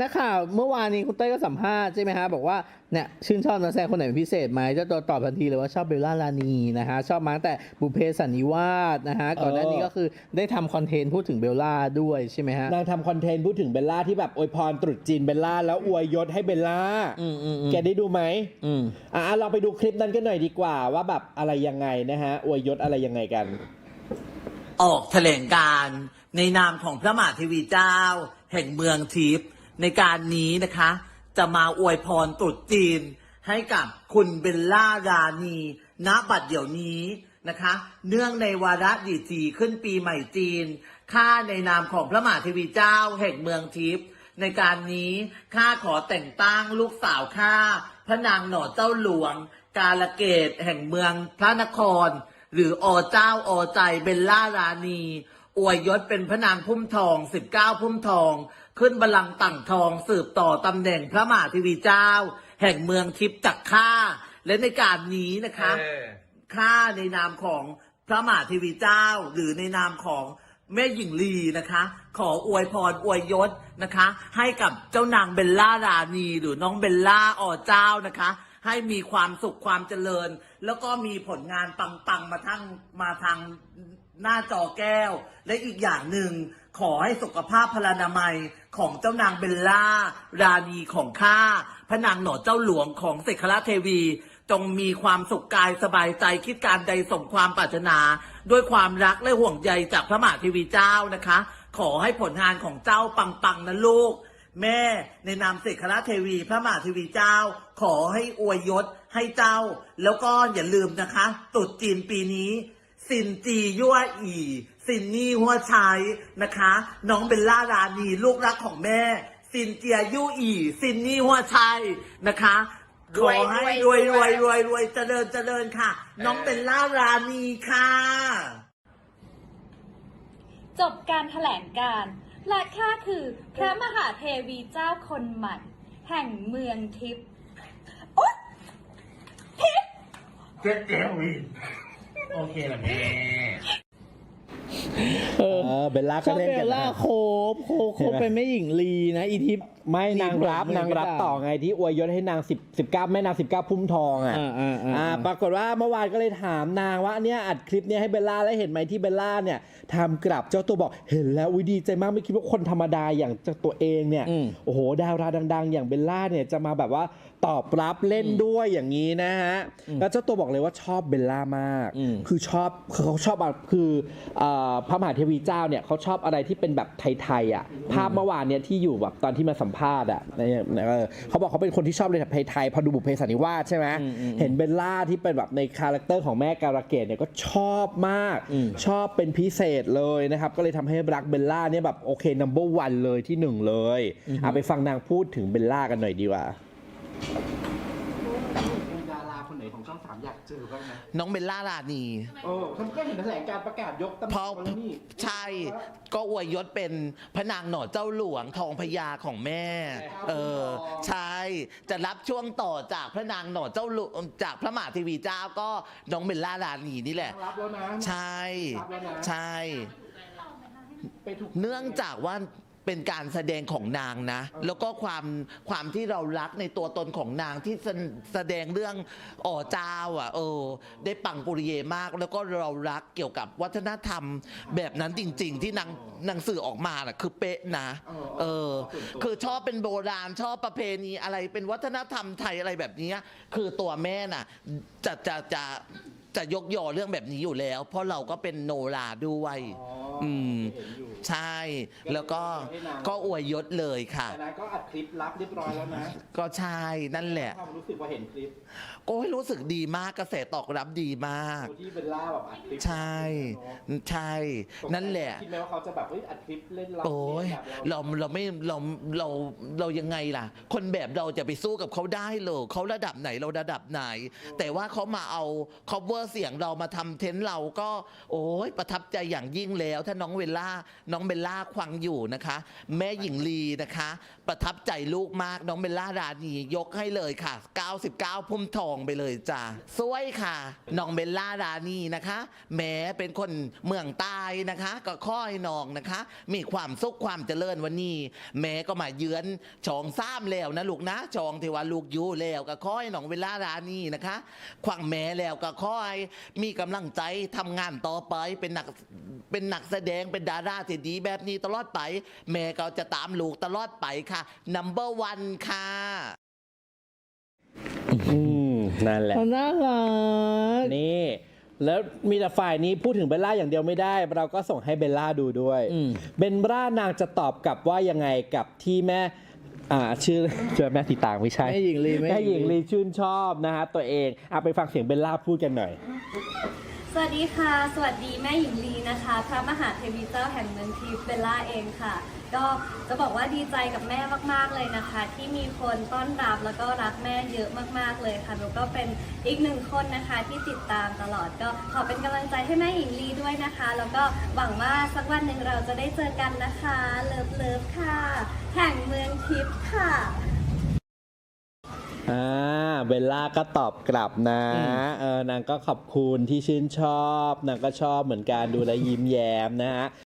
นักข่าวเมื่อวานนี้คุณเต้ยก็สัมภาษณ์ใช่ไหมฮะบอกว่าเนี่ยชื่นชอบนักแสดงคนไหนเป็นพิเศษไหมเจ้าตัวตอบทันทีเลยว่าชอบเบลล่าลานีนะฮะชอบมาตั้งแต่บุพเพสันนิวาสนะฮะก่อนหน้านี้ก็คือได้ทำคอนเทนต์พูดถึงเบลล่าด้วยใช่ไหมฮะนางทำคอนเทนต์พูดถึงเบลล่าที่แบบอวยพรตรุษจีนเบลล่าแล้วอวยยศให้เบลล่าอืมอืมอืมแกได้ดูไหมอืมอะเราไปดูคลิปนั้นกันหน่อยดีกว่า ว่าแบบอะไรยังไงนะฮะอวยยศอะไรยังไงกัน ออกแถลงการณ์ในนามของพระมหาเทวีเจ้า แห่งเมืองทิพย์ ในการนี้นะคะ จะมาอวยพรตรุษจีน ให้กับคุณเบลล่ารานีณบัดเดี๋ยวนี้นะคะ เนื่องในวาระดีจีขึ้นปีใหม่จีน ข้าในนามของพระมหาเทวีเจ้าแห่งเมืองทิพย์ในการนี้ข้าขอแต่งตั้งลูกสาวข้าพระนางหน่อเจ้าหลวง กาลเกตแห่งเมืองพระนคร หรืออเจ้าอใจเบลล่ารานี อวยยศเป็นพระนางพุ่มทอง19พุ่มทอง ขึ้นบัลลังก์ต่างทองสืบต่อตำแหน่งพระมหาเทีวีเจ้า แห่งเมืองทิพย์จักข้าและในการนี้นะคะข้าในนามของพระมหาเทีวีเจ้า หรือในนามของแม่หญิงลีนะคะ ขออวยพรอวยยศนะคะ ให้กับเจ้านางเบลล่ารานีหรือน้องเบลล่าอเจ้านะคะ ให้มีความสุขความเจริญ แล้วก็มีผลงานปังๆมาทั้งมาทาง หน้าจอแก้ว และอีกอย่างหนึ่งขอให้สุขภาพพลานามัยของเจ้านางเบลล่า รานีของข้าพระนางหนอเจ้าหลวงของเสกคราเทวี จงมีความสุขกายสบายใจคิดการใดสมความปรารถนา ด้วยความรักและห่วงใยจากพระมหาเทวีเจ้านะคะ ขอให้ผลงานของเจ้าปังๆนะลูก แม่ในนามเสกคราเทวี พระมหาเทวีเจ้า ขอให้อวยยศให้เจ้า แล้วก็อย่าลืมนะคะตรุษจีนปีนี้ สินจียั่วอีสินนี่หัวชัยนะคะ น้องเบลล่ารานีลูกรักของแม่ สินเจียยู่อีสินนี่หัวชัยนะคะขอให้รวยรวยรวยรวยเจริญเจริญค่ะ น้องเบลล่ารานีค่ะ จบการแถลงการณ์และข้าคือพระมหาเทวีเจ้าคนใหม่ แห่งเมืองทิพย์โอ๊ยเจ๊เจวิน โอเคแหละแม่ เอ เออเบลล่าชก็อบเล่นเบกันลนะล่าโคบโคบโคบเห็นไหมเป็นแม่หญิงลีนะ อีทิพย์ไม่นางรับมีผลนางรับไม่ได้ต่อไงที่อวยยศให้นาง10 19แม่นาง19 พุ่มทองอะ อ่าอ่าอ่าอ่า ปรากฏว่าเมื่อวานก็เลยถามนางว่าอันเนี้ยอัดคลิปเนี้ยให้เบลล่าแล้วเห็นไหมที่เบลล่าเนี่ยทำกลับเจ้าตัวบอกเห็นแล้ววิดีใจมากไม่คิดว่าคนธรรมดาอย่างเจ้าตัวเองเนี่ยอืม โอ้โหดาราดัง ๆ อย่างเบลล่าเนี่ยจะมาแบบว่าตอบรับเล่นด้วยอย่างนี้นะฮะแล้วเจ้าตัวบอกเลยว่าชอบเบลล่ามากอืมคือชอบคือเขาชอบอะคือเอ่อพระมหาเทวีเจ้าเนี่ยเขาชอบอะไรที่เป็นแบบไทยๆอะภาพเมื่อวานเนี่ยที่อยู่แบบตอนที่มาสัมภาษณ์อะในเออเขาบอกเขาเป็นคนที่ชอบเลยแบบไทยๆพอดูบุพเพสันนิวาสใช่ไหมอืมอืมเห็นเบลล่าที่เป็นแบบในคาแรคเตอร์ของแม่การะเกดเนี่ยก็ชอบมากอืมชอบเป็นพิเศษเลยนะครับก็เลยทำให้รักเบลล่าเนี่ยแบบโอเคนัมเบอร์วันเลยที่หนึ่งเลยเอาไปฟังนางพูดถึงเบลล่ากันหน่อยดีกว่าดาราคนไหนข องช่องสามอยากเจอบ้างไหมน้องเบลล่ารานีเออทำก็เห็นแถลงการประกาศยกตำแหเพน่ราะงแล้วนี่ใช่ก็อวยยศเป็นพระนางหน่อเจ้าหลวงทองพญาของแม่ เออ ใช่ จะรับช่วงต่อจากพระนางหน่อเจ้าหลวงจากพระมหาเทีวีเจ้าก็น้องเบลล่ารานีนี่แหละ รับแล้วนะ ใช่ รับแล้วนะ ใช่ ไปถูก เนื่องจากว่า เป็นการแสดงของนางนะ แล้วก็ความความที่เรารักในตัวตนของนางที่แสแสดงเรื่องอ๋อเจ้าอะ เออ ได้ปังปุริเยมาก แล้วก็เรารักเกี่ยวกับวัฒนธรรมแบบนั้นจริง ๆ ที่นางนางสื่อออกมาน่ะคือเป๊ะนะ เออ คือชอบเป็นโบราณชอบประเพณีอะไรเป็นวัฒนธรรมไทยอะไรแบบเนี้ยคือตัวแม่น่ะจะจะจะจะยกยอเรื่องแบบนี้อยู่แล้ว เพราะเราก็เป็นโนราด้วย อืม ใช่ แล้วก็ก็อวยยศเลยค่ะ แต่นายก็อัดคลิปรับเรียบร้อยแล้วนะก็ใช่นั่นแหละความรู้สึกว่าเห็นคลิปก็รู้สึกดีมากกระแสตอบรับดีมากที่เบลล่าแบบอัดคลิปใช่ ใช่ นั่นแหละ คิดไหมว่าเขาจะแบบเฮ้ยอัดคลิปเล่นรับโอ้ยแบบเราเราไม่เราเราเรายังไงล่ะ คนแบบเราจะไปสู้กับเขาได้เหรอเขาระดับไหนเราระดับไหน แต่ว่าเขามาเอา cover เสียงเรามาทำเทนต์เราก็ โอ้ยประทับใจอย่างยิ่งแล้ว ถ้าน้องเวลล่าน้องเบลล่าควังอยู่นะคะ แม่หญิงลีนะคะ ประทับใจลูกมากน้องเบลล่ารานียกให้เลยค่ะ 99 พุ่มทองไปเลยจ้าสวยค่ะ น้องเบลล่ารานีนะคะแม้เป็นคนเมืองใต้นะคะ ก็ค่อยน้องนะคะ มีความสุขความเจริญวันนี้ แม่ก็มาเยือนชองซ้ำแล้วนะลูกนะชองเทวาลูกอยู่แล้วก็ค่อยน้องเวลล่ารานีนะคะขวังแม่แล้วก็ค่อย มีกำลังใจทำงานต่อไปเป็นนักเป็นนักแสดงเป็นดาราที่ดีแบบนี้ตลอดไป แม่ก็จะตามลูกตลอดไปค่ะ number one ค่ะ อืมนั่นแหละ เขาน่ารัก นี่ แล้วมีแต่ฝ่ายนี้พูดถึงเบลล่าอย่างเดียวไม่ได้ เราก็ส่งให้เบลล่าดูด้วยอืม เบลล่านางจะตอบกลับว่ายังไงกับที่แม่ อ่า ชื่อชื่อแม่สีต่างไม่ใช่แม่หญิงลีแม่หญิงลีชื่นชอบนะฮะตัวเองเอาไปฟังเสียงเบลล่าพูดกันหน่อยส วัสดีค่ะ สวัสดีแม่หญิงลีนะคะ พระมหาเทวีเจ้าแห่งเมืองทิพย์เบลล่าเองค่ะ ก็จะบอกว่าดีใจกับแม่มากๆเลยนะคะ ที่มีคนต้อนรับแล้วก็รักแม่เยอะมากๆเลยค่ะแล้วก็เป็นอีกหนึ่งคนนะคะที่ติดตามตลอดก็ขอเป็นกำลังใจให้แม่หญิงลีด้วยนะคะ แล้วก็หวังว่าสักวันหนึ่งเราจะได้เจอกันนะคะเลิฟเลิฟค่ะ แห่งเมืองทิพย์ค่ะ เบลล่าก็ตอบกลับนะอืมเออนางก็ขอบคุณที่ชื่นชอบ นางก็ชอบเหมือนกันดูแลวยิ้มแย้มนะฮะ